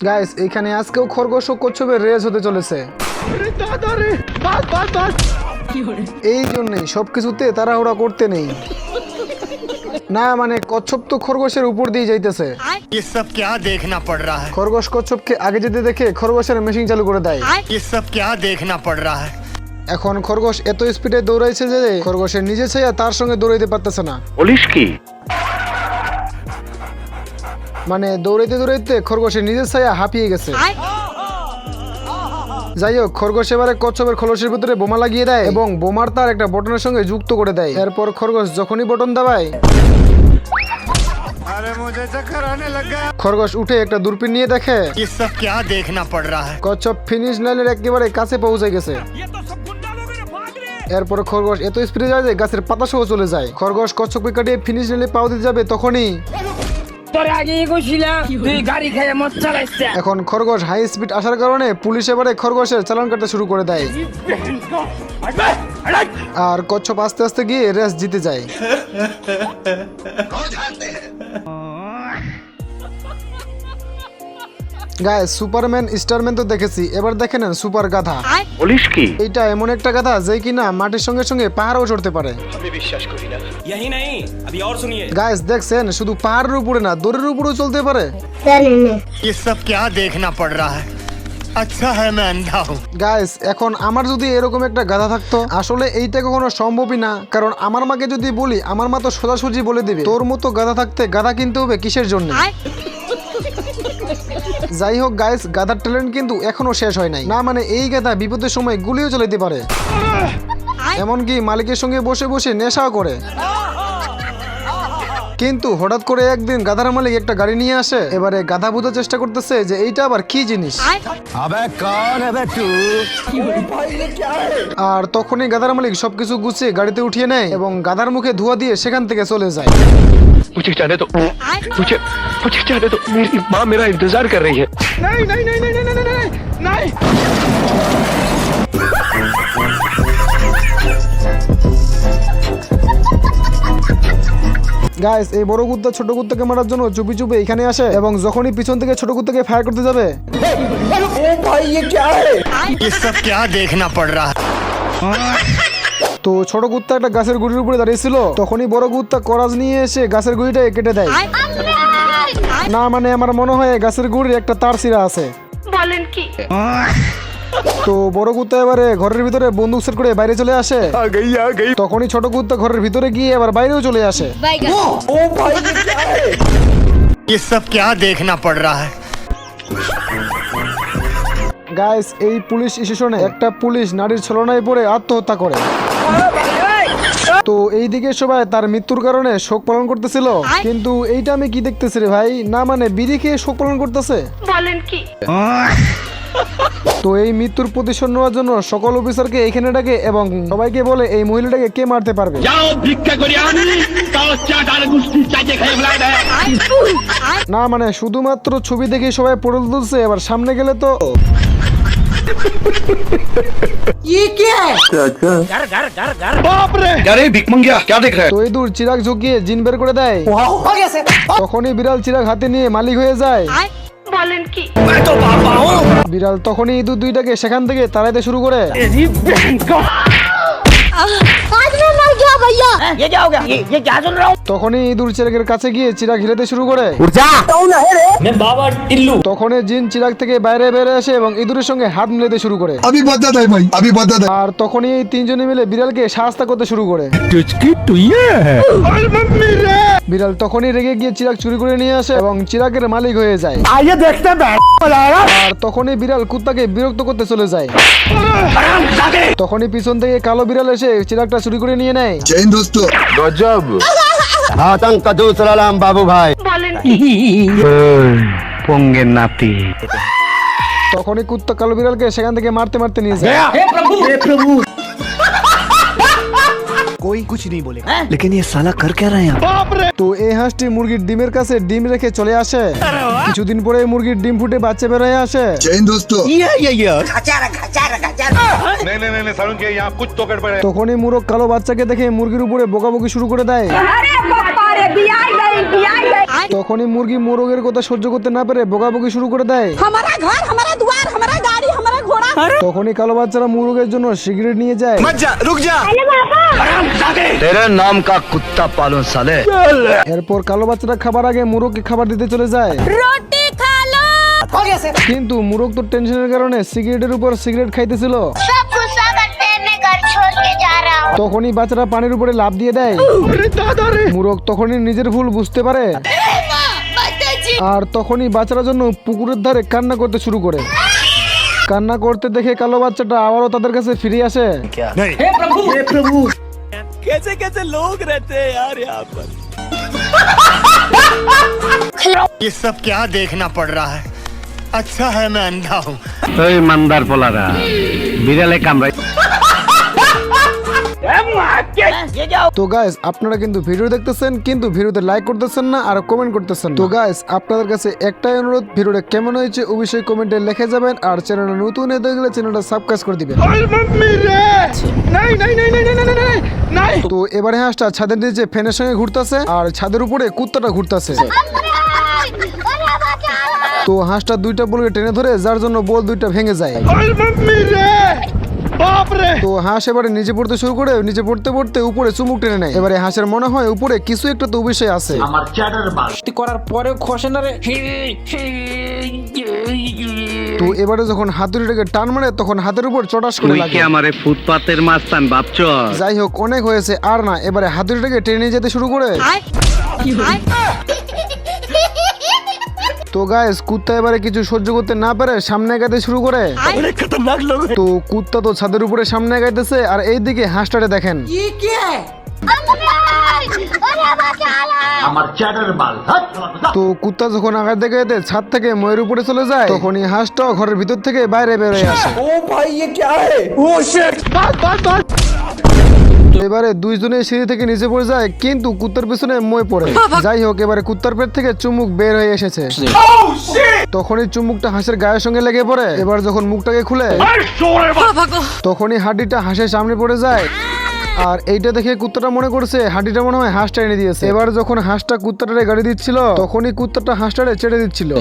Guys এখানে আজকেও খরগোশ ও কচ্ছপের রেস হতে চলেছে এই জন্যই সবকিছুতে তাড়াহুড়া করতে নেই না মানে কচ্ছপ তো খরগোশের উপর দিয়ে যাইতেছে ये सब क्या देखना पड़ रहा है খরগোশ কচ্ছপকে আগে যেতে দেখে খরগোশের মেশিন চালু করে দেয় ये सब क्या देखना पड़ रहा है এখন খরগোশ এত স্পিডে দৌড়াইছে যে খরগোশের নিজে ছায়া তার সঙ্গে দৌড়াইতে পারতেছে না পুলিশ কি মানে দৌড়াইতে দৌড়াইতে খরগোশের নিজের ছায়া হাঁপিয়ে গেছে। যাই হোক খরগোশ এবারে কচ্ছপের খোলসের ভিতরে বোমা লাগিয়ে দেয় এবং বোমার তার একটা বটনের সঙ্গে যুক্ত করে দেয়। এরপর খরগোশ যখনই বটন দাবায় খরগোশ উঠে একটা দূরপিন নিয়ে দেখে কচ্ছপ ফিনিশ লাইনের একেবারে কাছে পৌঁছে গেছে। এরপর খরগোশ এত স্প্রে যায় যে গাছের পাতা সহ চলে যায়। খরগোশ কচ্ছপকে কাটিয়ে ফিনিশ লাইনে পাও দিতে যাবে তখনই। তোর আগে কইছিলাম তুই গাড়ি খেয়ে মদ চালাইছে এখন খরগোশ হাই স্পিড আসার কারণে পুলিশ এবারে খরগোশের চালান কাটতে শুরু করে দেয়। আর কচ্ছপ আস্তে আস্তে গিয়ে রেস জিতে যায়। গায়ে সুপারম্যান স্টারম্যান তো দেখেছি এবার দেখে নেন সুপার গাধা। পুলিশ কি? এইটা এমন একটা গাধা যে কিনা মাটির সঙ্গে সঙ্গে পাহাড়ও চড়তে পারে। यही नहीं अभी और सुनिए গাইস দেখছেন শুধু পাহাড়ের উপরে না দড়ির উপরেও চলতে পারে ये सब क्या देखना पड़ रहा है अच्छा है मैं अंधा हूँ গাইস এখন আমার যদি এরকম একটা গাধা থাকতো আসলে এইটা কখনো সম্ভবই না কারণ আমার মাকে যদি বলি আমার মা তো সোজাসুজি বলে দিবে তোর মতো গাধা থাকতে গাধা কিনতে হবে কিসের জন্য যাই হোক গাইস গাধার ট্যালেন্ট কিন্তু এখনো শেষ হয় নাই না মানে এই গাধা বিপদের সময় গুলিও চালাতে পারে এমনকি মালিকের সঙ্গে বসে বসে নেশাও করে কিন্তু হঠাৎ করে একদিন গাধার মালিক একটা গাড়ি নিয়ে আসে এবারে গাধা বোঝার চেষ্টা করতেছে যে এইটা আবার কি জিনিস আর তখনই গাধার মালিক সবকিছু গুছিয়ে গাড়িতে উঠিয়ে নেয় এবং গাধার মুখে ধোয়া দিয়ে সেখান থেকে চলে যায় मुझे जाने दो मुझे मुझे जाने दो मेरी माँ मेरा इंतजार कर रही है গাইস এই বড় কুত্তা ছোট কুত্তাকে মারার জন্য চুপি চুপি এখানে আসে এবং যখনই পিছন থেকে ছোট কুত্তাকে ফায়ার করতে যাবে। তো ছোট কুত্তা একটা গাছের গুড়ির উপরে দাঁড়িয়েছিল তখনই বড় কুত্তা করাজ নিয়ে এসে গাছের গুড়িটা কেটে দেয়। না মানে আমার মনে হয় গাছের গুড়ির একটা তার ছিঁড়া আছে। বলেন কি? তো বড় কুত্তা এবারে ঘরের ভিতরে বন্দুক সেট করে বাইরে চলে আসে आ गई आ गई তখনই ছোট কুত্তা ঘরের ভিতরে গিয়ে আবার বাইরেও চলে আসে ये सब क्या देखना पड़ रहा है গাইস এই পুলিশ স্টেশনে একটা পুলিশ নারীর ছলনায় পড়ে আত্মহত্যা করে তো এইদিকে সবাই তার মৃত্যুর কারণে শোক পালন করতেছিল কিন্তু এইটা আমি কি দেখতেছি রে ভাই না মানে বিড়ি খেয়ে শোক পালন করতেছে বলেন কি তো এই মৃত্যুর প্রতিশোধ নেওয়ার জন্য সকল অফিসারকে এখানে ডাকে এবং সবাইকে বলে এই মহিলাটাকে কে মারতে পারবে? না মানে শুধুমাত্র ছবি দেখে সবাই পড়ে তুলছে এবার সামনে গেলে তো তখনই বিড়াল চিরাগ হাতে নিয়ে মালিক হয়ে যায়। বলেন কি? বিড়াল তখনই ইঁদুর দুইটাকে সেখান থেকে তাড়াইতে শুরু করে। তখনই ইঁদুর চিরাগের কাছে গিয়ে শুরু করে। তখনই জিন থেকে বাইরে বেড়ে আসে এবং ইঁদুরের সঙ্গে হাত মিলাতে শুরু করে। আমি বাদ্দা দেয় ভাই আমি বাদ্দা দেয়। আর তখনই এই তিনজনে মিলে বিড়ালকে শাস্তা করতে শুরু করে। বিড়াল তখনই রেগে গিয়ে চিরাগ চুরি করে নিয়ে আসে এবং চিরাগের মালিক হয়ে যায়। আইয়া দেখতে আর তখনই বিড়াল কুত্তাকে বিরক্ত করতে চলে যায়। তখনই পিছন থেকে কালো বিড়াল এসে চিরাগটা চুরি করে নিয়ে নেয়। দোস্ত। গজব। বাবু ভাই। পঙ্গের নাতি। তখনই কুত্তা কালো বিড়ালকে সেখান থেকে মারতে মারতে নিয়ে যায়। হে প্রভু! হে প্রভু! कोई कुछ नहीं बोलेगा लेकिन ये साला कर क्या रहे हैं यहाँ তো এই হাঁসটি মুরগির ডিমের কাছে ডিম রেখে চলে আসে কিছুদিন পরে মুরগির ডিম ফুটে বাচ্চা বের হয়ে আসে जैन दोस्तों তখনই মুরগ কালো বাচ্চাকে দেখে মুরগির উপরে বকাবকি শুরু করে দেয় बियाई गई बियाई गई তখনই মুরগি মোরগের কথা সহ্য করতে না পেরে বকাবকি শুরু করে দেয় তখনই কালো বাচ্চারা মুরগের জন্য সিগারেট নিয়ে যায়। রুক যা। তেরে নাম কা কুত্তা পালো সালে। এরপর কালো বাচ্চারা খাবার আগে মুরগকে খাবার দিতে চলে যায়। রুটি খালো। কিন্তু মুরগ তো টেনশনের কারণে সিগারেটের উপর সিগারেট খাইতেছিল। তখনই বাচ্চারা পানির উপরে লাভ দিয়ে দেয়। মুরগ তখনই নিজের ভুল বুঝতে পারে। আর তখনই বাচ্চারা জন্য পুকুরের ধারে কান্না করতে শুরু করে। কান্না করতে দেখে কালো বাচ্চাটা আবারও তাদের কাছে ফিরে আসে कैसे कैसे लोग रहते हैं यार यहाँ पर ये सब क्या देखना पड़ रहा है अच्छा है मैं अंधा हूँ ওই মান্দার পোলারা বিড়ালে কামড়াই তো গাইস আপনারা কিন্তু ভিডিও দেখতেছেন কিন্তু ভিডিওতে লাইক করতেছেন না আর কমেন্ট করতেছেন তো গাইস আপনাদের কাছে একটাই অনুরোধ ভিডিওটা কেমন হয়েছে অবশ্যই কমেন্টে লিখে যাবেন আর চ্যানেলটা নতুন হয়ে দেখলে চ্যানেলটা সাবস্ক্রাইব করে দিবেন। তো এবারে হাঁসটা ছাদের নিচে ফ্যানের সঙ্গে ঘুরতেছে আর ছাদের উপরে কুত্তাটা ঘুরতেছে। তো হাঁসটা দুইটা বলকে টেনে ধরে যার জন্য বল দুইটা ভেঙে যায় তো হাঁস এবারে নিচে পড়তে শুরু করে নিচে পড়তে পড়তে উপরে চুমুক টেনে নেয়। এবারে হাঁসের মনে হয় উপরে কিছু একটা তো অবশ্যই আছে। করার পরেও খসে না রে। তো এবারে যখন হাতুড়িটাকে টান মারে তখন হাতের উপর চটাস করে লাগে। আমারে ফুটপাতের মাস্তান ভাবছ? যাই হোক অনেক হয়েছে। আর না এবারে হাতুড়িটাকে টেনে যেতে শুরু করে। তো গাইস কুত্তা এবারে কিছু সহ্য করতে না পারে সামনে গাইতে শুরু করে। তো কুত্তা তো ছাদের উপরে সামনে গাইতেছে আর এইদিকে হাসটারে দেখেন। তো কুত্তা যখন আগে দেখে যেতে ছাদ থেকে ময়ের উপরে চলে যায় তখন হাঁসটা ঘরের ভিতর থেকে বাইরে বেরোয় আসে। ও ভাই কে? ও শিট বাস বাস বাস। এবারে দুইজনে সিঁড়ি থেকে নিচে পড়ে যায় কিন্তু কুত্তার পিছনে মই পড়ে। যাই হোক এবারে কুত্তার পেট থেকে চুমুক বের হয়ে এসেছে। তখনই চুমুকটা হাঁসের গায়ের সঙ্গে লেগে পড়ে। এবার যখন মুখটাকে খুলে তখনই হাড্ডিটা হাঁসের সামনে পড়ে যায়। আর এইটা দেখে কুত্তাটা মনে করছে হাড্ডিটা মনে হয় হাঁসটা এনে দিয়েছে। এবার যখন হাঁসটা কুত্তাটারে গাড়ি দিচ্ছিল তখনই কুত্তাটা হাঁসটারে ছেড়ে দিচ্ছিল।